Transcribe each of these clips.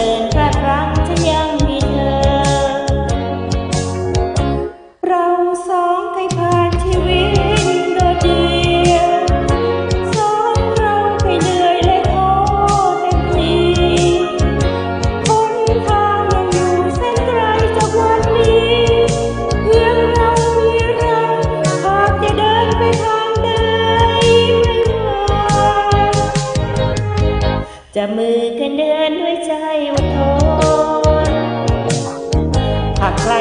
stand จะมือกันเดินด้วยใจอดทนหากใคร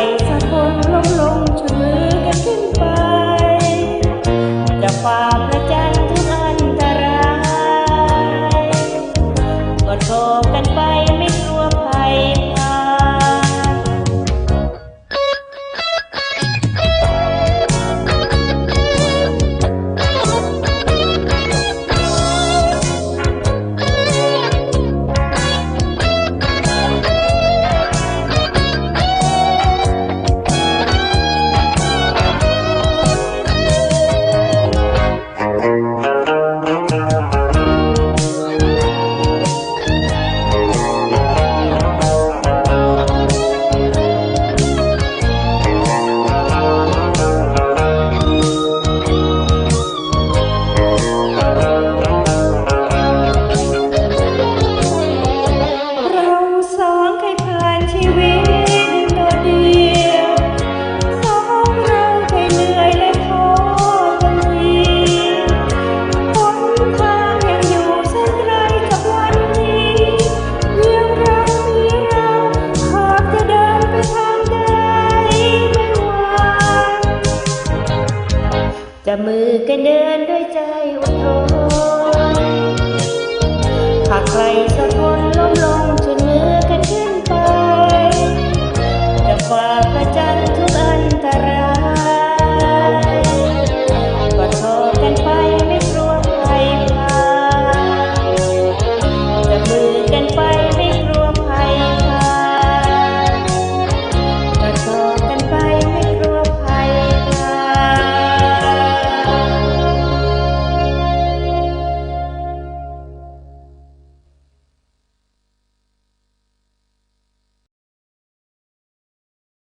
จะมือกันเดินด้วยใจอดทนหากใครสักคน